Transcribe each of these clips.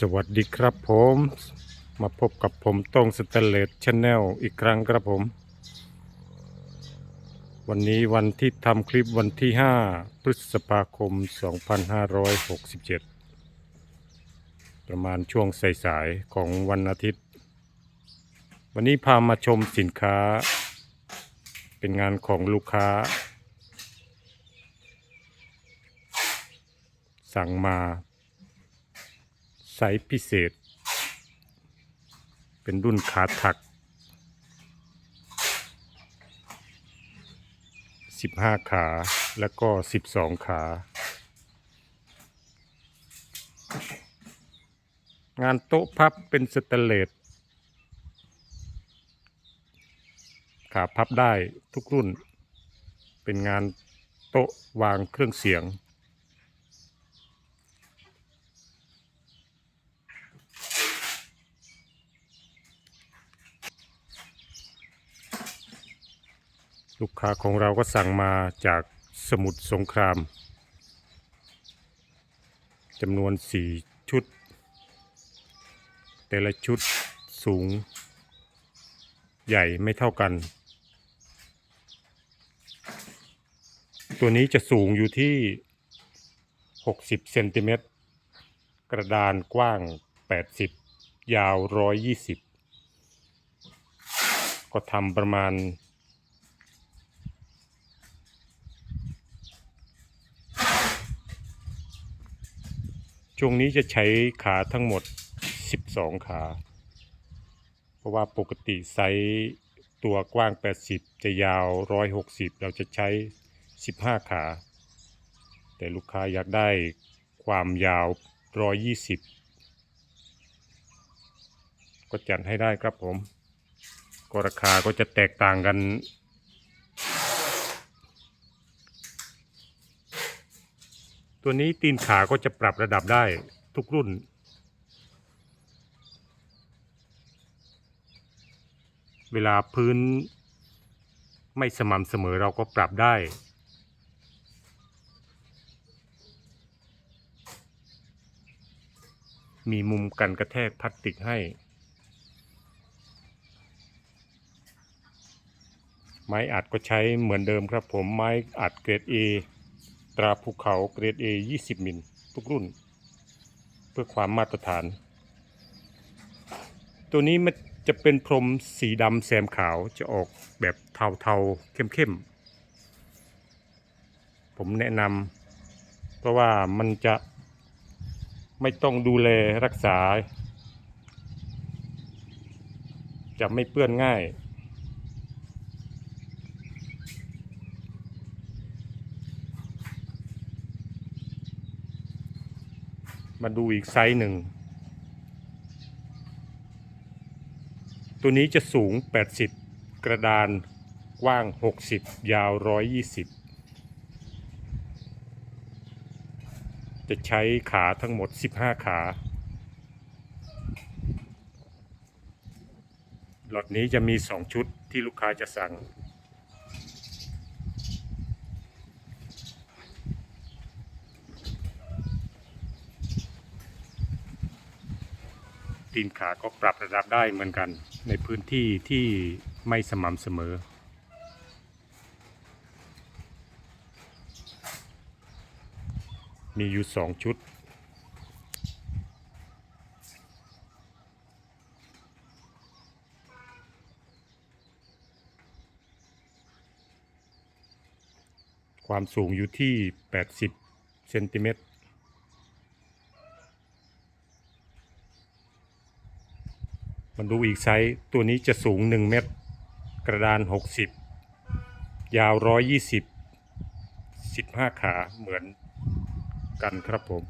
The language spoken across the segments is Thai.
สวัสดีครับผม มาพบกับผมต้งสเตเลสชาแนลอีกครั้งครับผม วันนี้วันที่ทำคลิปวันที่ 5 พฤษภาคม 2567 ประมาณช่วงสายๆของวันอาทิตย์ วันนี้พามาชมสินค้า เป็นงานของลูกค้า สั่งมา ไซส์พิเศษ เป็นรุ่นขาถัก 15 ขาแล้วก็ 12 ขา งานโต๊ะพับเป็นสแตเลสขาพับได้ทุกรุ่น เป็นงานโต๊ะวางเครื่องเสียง ลูกค้าของเราก็สั่งมาจากสมุทรสงครามจำนวน4ชุด แต่ละชุดสูง ใหญ่ไม่เท่ากัน ตัวนี้จะสูงอยู่ที่ 60เซนติเมตรกระดานกว้าง 80 ยาว 120 ก็ทำประมาณ ช่วงนี้จะใช้ขาทั้งหมด 12 ขา เพราะว่าปกติไซส์ตัวกว้าง 80 จะยาว 160 เราจะใช้ 15 ขา แต่ลูกค้าอยากได้ความยาว 120 ก็จัดให้ได้ครับผมก็ราคาก็จะแตกต่างกัน ตัวนี้ตีนขาก็จะปรับระดับได้ทุกรุ่น เวลาพื้นไม่สม่ำเสมอเราก็ปรับได้ มีมุมกันกระแทกพลาสติกให้ ไม้อัดก็ใช้เหมือนเดิมครับผมไม้อัดเกรด A ตราภูเขาเกรด A 20 มิลทุกรุ่น เพื่อความมาตรฐาน ตัวนี้มันจะเป็นพรมสีดำแซมขาวจะออกแบบเทาๆเข้มๆ ผมแนะนำเพราะว่ามันจะไม่ต้องดูแลรักษา จะไม่เปื้อนง่าย มาดูอีกไซส์หนึ่ง ตัวนี้จะสูง 80 กระดานกว้าง 60 ยาว 120 จะใช้ขาทั้งหมด 15 ขาหลอดนี้จะมี 2 ชุดที่ลูกค้าจะสั่ง ตีนขาก็ปรับระดับได้เหมือนกัน ในพื้นที่ที่ไม่สม่ำเสมอ มีอยู่สองชุด ความสูงอยู่ที่ 80เซนติเมตร มันดูอีกไซส์ ตัวนี้จะสูง 1 เมตร กระดาน 60 ยาว 120 15 ขาเหมือนกันครับผม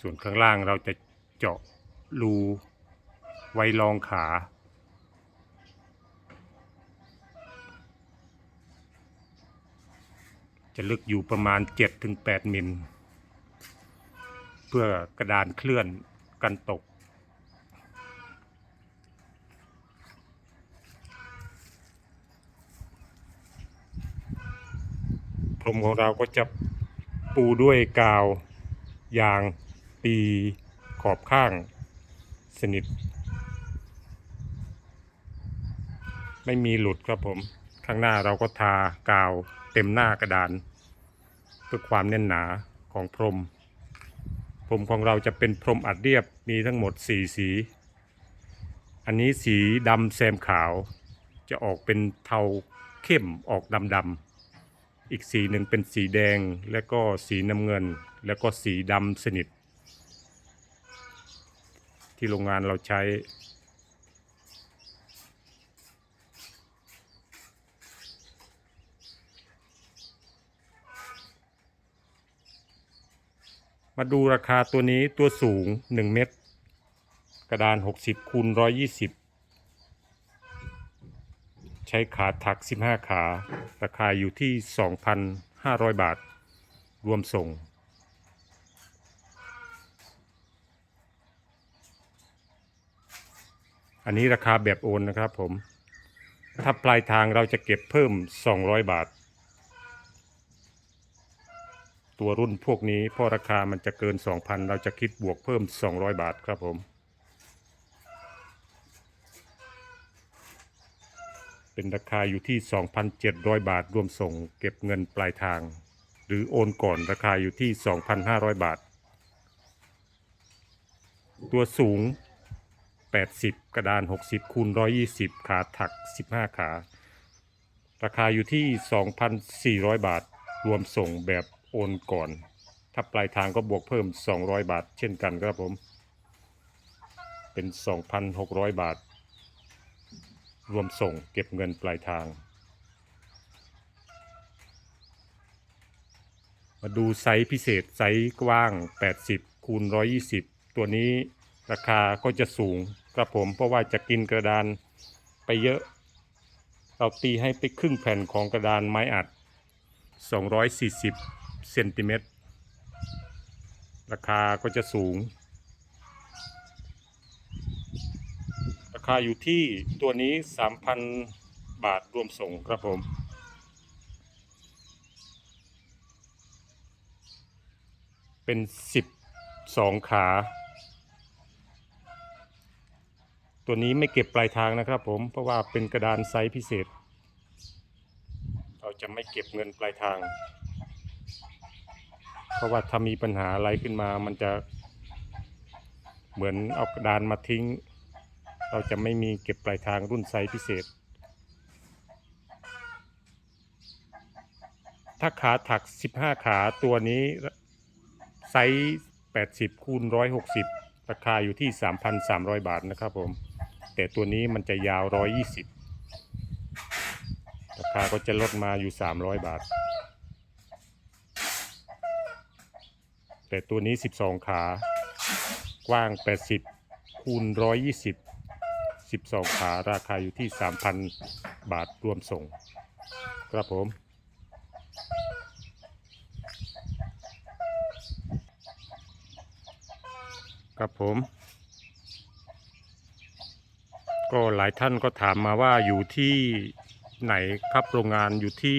ส่วนข้างล่างเราจะเจาะรูไว้รองขา จะลึกอยู่ประมาณ 7-8 มิล เพื่อกระดานเคลื่อนกันตก พรมของเราก็จะปูด้วยกาวยางตีขอบข้างสนิท ไม่มีหลุดครับผม ข้างหน้าเราก็ทากาวเต็มหน้ากระดาน พื่อความแน่นหนาของพรม พรมของเราจะเป็นพรมอัดเรียบมีทั้งหมด 4 สี อันนี้สีดำแซมขาว จะออกเป็นเทาเข้มออกดำดำๆอีกสีหนึ่งเป็นสีแดงและก็สีน้ำเงิน แล้วก็สีดำสนิท ที่โรงงานเราใช้ มาดูราคาตัวนี้ตัวสูง 1 เมตรกระดาน 60คูณ120 ใช้ขาถัก 15 ขา ราคาอยู่ที่ 2,500 บาท รวมส่ง อันนี้ราคาแบบโอนนะครับผม ถ้าปลายทางเราจะเก็บเพิ่ม 200 บาท ตัวรุ่นพวกนี้พราะราคามันจะเกิน 2,000 เราจะคิดบวกเพิ่ม 200 บาทครับผมเป็นราคาอยู่ที่ 2,700 บาท รวมส่งเก็บเงินปลายทาง หรือโอนก่อนราคาอยู่ที่ 2,500 บาท ตัวสูง 80 กระดาน 60 คูณ 120 ขาถัก 15 ขา ราคาอยู่ที่ 2,400 บาท รวมส่งแบบ โอนก่อน ถ้าปลายทางก็บวกเพิ่ม 200 บาท เช่นกันครับผม เป็น 2,600 บาท รวมส่งเก็บเงินปลายทาง มาดูไซส์พิเศษไซส์กว้าง 80คูณ120 ตัวนี้ราคาก็จะสูงครับผมเพราะว่าจะกินกระดานไปเยอะเราตีให้ไปครึ่งแผ่นของกระดานไม้อัด 240 เซนติเมตร ราคาก็จะสูง ราคาอยู่ที่ตัวนี้ 3,000 บาทรวมส่งครับผมเป็น 12 ขา ตัวนี้ไม่เก็บปลายทางนะครับผม เพราะว่าเป็นกระดานไซส์พิเศษ เราจะไม่เก็บเงินปลายทาง เพราะว่าถ้ามีปัญหาอะไรขึ้นมา มันจะเหมือนเอากระดานมาทิ้ง เราจะไม่มีเก็บปลายทางรุ่นไซส์พิเศษ ถ้าขาถัก 15 ขาตัวนี้ไซส์80คูณ160 ราคาอยู่ที่ 3,300 บาทนะครับผม แต่ตัวนี้มันจะยาว 120 ราคาก็จะลดมาอยู่ 300 บาท แต่ตัวนี้ 12 ขากว้าง 80 คูณ 120 12 ขาราคาอยู่ที่ 3,000 บาทรวมส่ง ครับผม ครับผม ก็หลายท่านก็ถามมาว่าอยู่ที่ไหนครับโรงงานอยู่ที่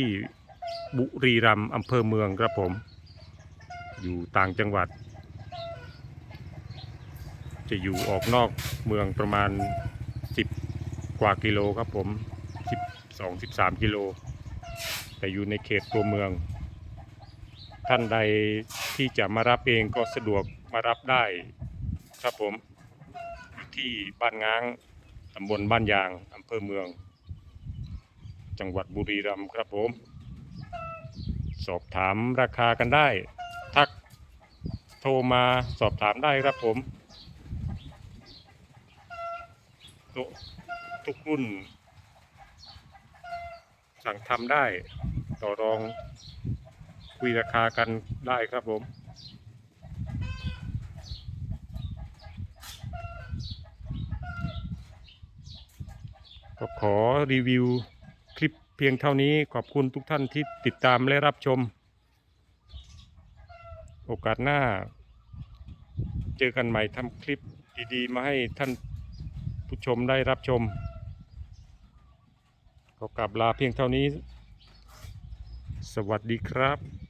บุรีรัมย์อำเภอเมืองครับผม อยู่ต่างจังหวัด จะอยู่ออกนอกเมืองประมาณ 10 กว่ากิโลครับผม 12 13 กิโล แต่อยู่ในเขตตัวเมือง ท่านใดที่จะมารับเองก็สะดวกมารับได้ครับผมที่บ้านง้างตำบลบ้านยางอำเภอเมือง จังหวัดบุรีรัมย์ครับผม สอบถามราคากันได้ ทักโทรมาสอบถามได้ครับผมทุกทุกรุ่น สั่งทำได้ต่อรองคุยราคากันได้ครับผม ก็ขอรีวิวคลิปเพียงเท่านี้ขอบคุณทุกท่านที่ติดตามและรับชม โอกาสหน้า เจอกันใหม่ทำคลิปดีๆ มาให้ท่านผู้ชมได้รับชม ก็กลับลาเพียงเท่านี้ สวัสดีครับ